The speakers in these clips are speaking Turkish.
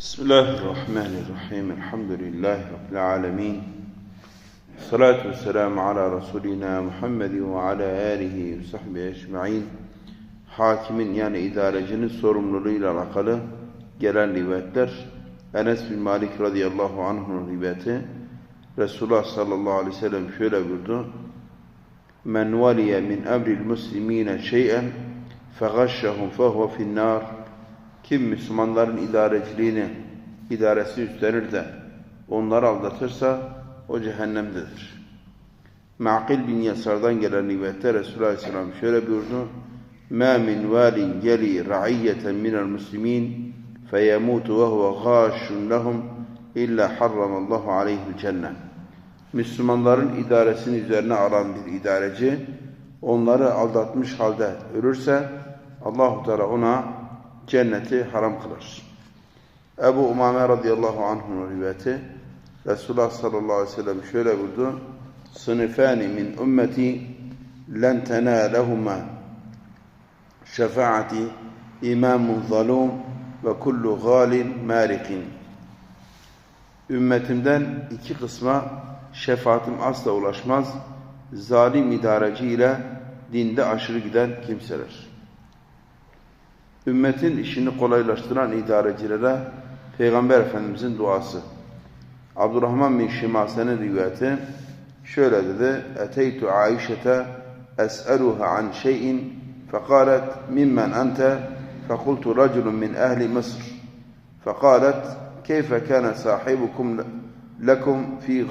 Bismillahirrahmanirrahim. Elhamdülillahi Rabbil alemin. Salatu ve selamu ala Resulina Muhammedin ve ala alihi ve sahbihi ecma'in. Hakimin yani idarecinin sorumluluğuyla alakalı gelen rivayetler. Enes bin Malik radıyallahu anh'un rivayeti. Resulullah sallallahu aleyhi ve sellem şöyle buyurdu. Men valiye min emril muslimine şey'en fegaşşahum fehuve finnâr. kim Müslümanların idareciliğini, idaresi üstlenir de onları aldatırsa o cehennemdedir. Ma'kil bin Yasar'dan gelen rivayette Resulullah Aleyhisselam şöyle buyurdu. مَا مِنْ وَالٍ يَلِي رَعِيَّةً مِنَ الْمُسْلِمِينَ فَيَمُوتُ وَهُوَ غَاشٌ لَهُمْ اِلَّا حَرَّمَ اللّٰهُ عَلَيْهِ الْجَنَّةِ Müslümanların idaresini üzerine alan bir idareci, onları aldatmış halde ölürse, Allahu Teala ona cenneti haram kılar. Ebu Umame radıyallahu anh'un rivayeti Resulullah sallallahu aleyhi ve sellem şöyle buyurdu. Sınıfani min ümmeti len tenâlehuma şefaati imamun zalum ve kullu galin marikin. Ümmetimden iki kısma şefaatim asla ulaşmaz. Zalim idareci ile dinde aşırı giden kimseler. Ümmetin işini kolaylaştıran idarecilere Peygamber Efendimizin duası. Abdurrahman bin Şimase'nin rivayeti şöyle dedi. Eteytu Aişete es'eluha an şeyin fekalet mimmen ente fekultu raculun min ehli Mısır fekalet keyfe kâne sahibukum lekum fi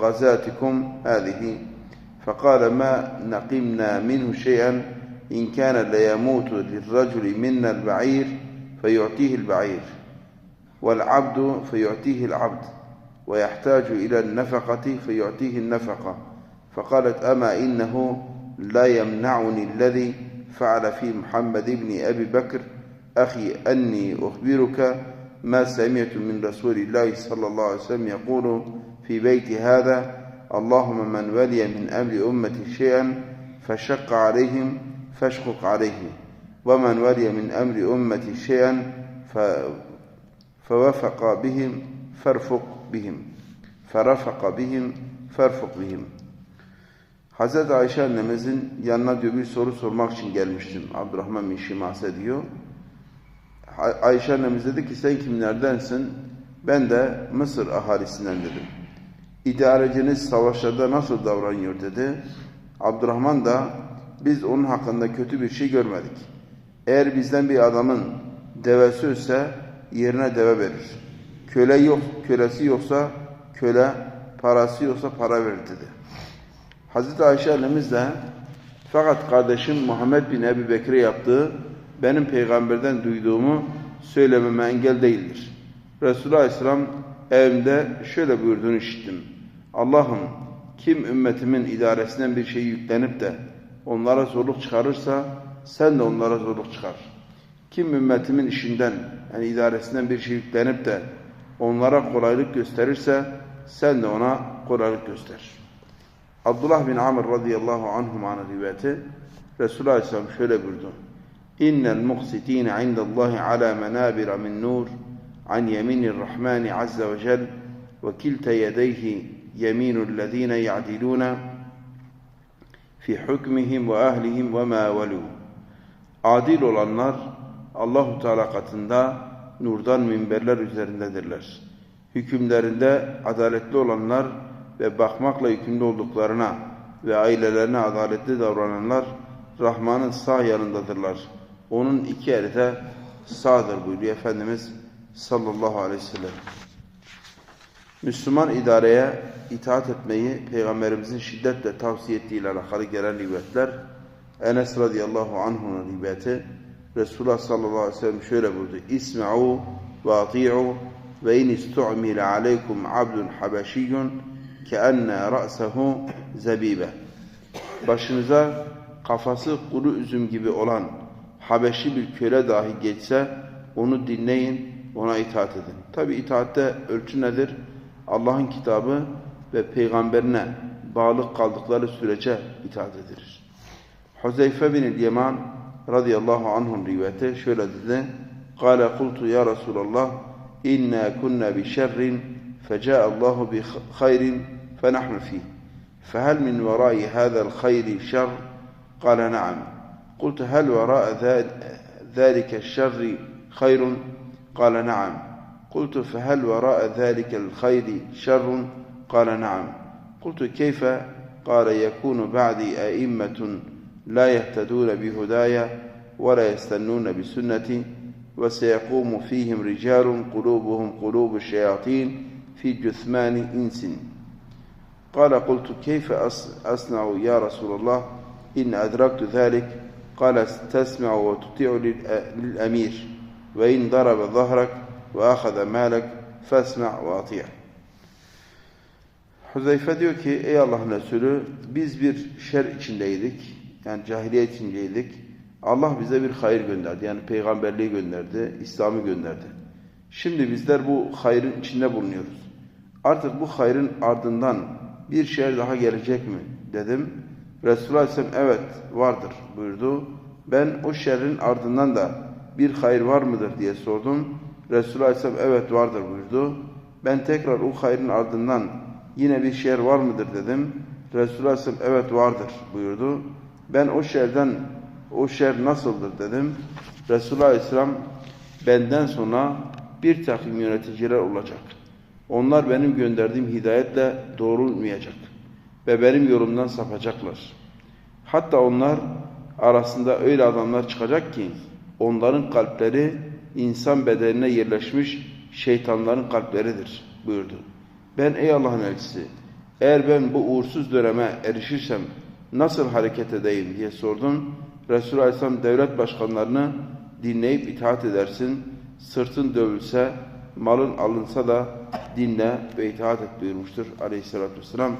gazatikum hâzihi فقال ما نقمنا منه شيئا إن كان ليموت للرجل منا البعير فيعطيه البعير والعبد فيعطيه العبد ويحتاج إلى النفقة فيعطيه النفقة. فقالت أما إنه لا يمنعني الذي فعل في محمد بن أبي بكر؟ أخي أني أخبرك ما سمعت من رسول الله صلى الله عليه وسلم يقول في بيت هذا اللهم من ولي من أمر أمتي شيئا فشق عليهم فاشقق عليه ومن ولي من أمر أمتي شيئا فوفق بهم فارفق بهم فرفق بهم فارفق بهم Hazreti Ayşe annemizin yanına diyor bir soru sormak için gelmiştim. Abdurrahman bin Şimase diyor. Ayşe annemiz dedi ki sen kimlerdensin? Ben de Mısır ahalisinden dedim. İdareciniz savaşlarda nasıl davranıyor dedi. Abdurrahman da biz onun hakkında kötü bir şey görmedik. Eğer bizden bir adamın devesi ölse yerine deve verir. Köle yok, kölesi yoksa köle, parası yoksa para verir dedi. Hazreti Ayşe annemiz de fakat kardeşim Muhammed bin Ebu Bekir'e yaptığı benim peygamberden duyduğumu söylememe engel değildir. Resulullah Aleyhisselam evimde şöyle buyurduğunu işittim. Allah'ım kim ümmetimin idaresinden bir şey yüklenip de onlara zorluk çıkarırsa sen de onlara zorluk çıkar. Kim ümmetimin işinden yani idaresinden bir şey yüklenip de onlara kolaylık gösterirse sen de ona kolaylık göster. Abdullah bin Amr radıyallahu anhuma'nın rivayeti Resulullah Aleyhisselam şöyle buyurdu. İnnel muqsitine indallahi ala menabira min nur an yeminir rahmani azze ve cel ve kilte yedeyhi yeminul lezine ya'diluna fi hükmihim ve ahlihim ve ma. Adil olanlar Allahu Teala katında nurdan minberler üzerindedirler. Hükümlerinde adaletli olanlar ve bakmakla yükümlü olduklarına ve ailelerine adaletli davrananlar Rahman'ın sağ yanındadırlar. Onun iki eli de sağdır buyuruyor Efendimiz sallallahu aleyhi ve sellem. Müslüman idareye itaat etmeyi Peygamberimizin şiddetle tavsiye ettiği ile alakalı gelen rivayetler Enes radıyallahu anh'un rivayeti Resulullah sallallahu aleyhi ve sellem şöyle buyurdu. İsma'u ve ati'u ve in istu'mile aleykum abdun habeşiyyun keenne ra'sehu zebibe. Başınıza kafası kuru üzüm gibi olan Habeşi bir köle dahi geçse onu dinleyin, ona itaat edin. Tabi itaatte ölçü nedir? Allah'ın kitabı ve peygamberine bağlı kaldıkları sürece itaat edilir. Huzeyfe bin Yaman radıyallahu anh'un rivayeti şöyle dedi. Kale kultu ya Resulallah إنا كنا بشر فجاء الله بخير فنحن فيه فهل من وراء هذا الخير شر قال نعم قلت هل وراء ذلك الشر خير قال نعم قلت فهل وراء ذلك الخير شر؟ قال نعم. قلت كيف؟ قال يكون بعدي أئمة لا يهتدون بهدايا ولا يستنون بسنتي وسيقوم فيهم رجال قلوبهم قلوب الشياطين في جثمان إنس. قال قلت كيف أصنع يا رسول الله؟ إن أدركت ذلك. قال تسمع وتطيع للأمير وإن ضرب ظهرك وأخذ مالك فاسمع وأطيع Huzeyfe diyor ki ey Allah'ın Resulü biz bir şer içindeydik. Yani cahiliyet içindeydik. Allah bize bir hayır gönderdi. Yani peygamberliği gönderdi, İslam'ı gönderdi. Şimdi bizler bu hayrın içinde bulunuyoruz. Artık bu hayrın ardından bir şer daha gelecek mi dedim. Resulullah Aleyhisselam evet vardır buyurdu. Ben o şerrin ardından da bir hayır var mıdır diye sordum. Resulullah Aleyhisselam evet vardır buyurdu. Ben tekrar o hayrın ardından yine bir şer var mıdır dedim. Resulullah Aleyhisselam evet vardır buyurdu. Ben o şerden o şer nasıldır dedim. Resulullah Aleyhisselam benden sonra bir takım yöneticiler olacak. Onlar benim gönderdiğim hidayetle doğrulmayacak ve benim yolumdan sapacaklar. Hatta onlar arasında öyle adamlar çıkacak ki onların kalpleri insan bedenine yerleşmiş şeytanların kalpleridir buyurdu. Ben ey Allah'ın elçisi eğer ben bu uğursuz döneme erişirsem nasıl hareket edeyim diye sordum. Resulullah Aleyhisselam devlet başkanlarını dinleyip itaat edersin. Sırtın dövülse, malın alınsa da dinle ve itaat et buyurmuştur aleyhissalatü vesselam.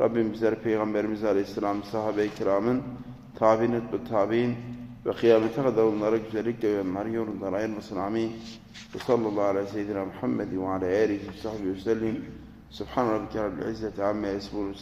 Rabbim bizleri Peygamberimiz aleyhisselam, sahabe-i kiramın, tabi'in ve tabi'in ve kıyamete kadar onlara güzellikle ve onları yolundan ayırmasın. Amin. Ve sallallahu aleyhi ve seyyidina Muhammed ve ala alihi ve sahbihi ve sellim. Subhan rabbike rabbil izzeti amma yasifun.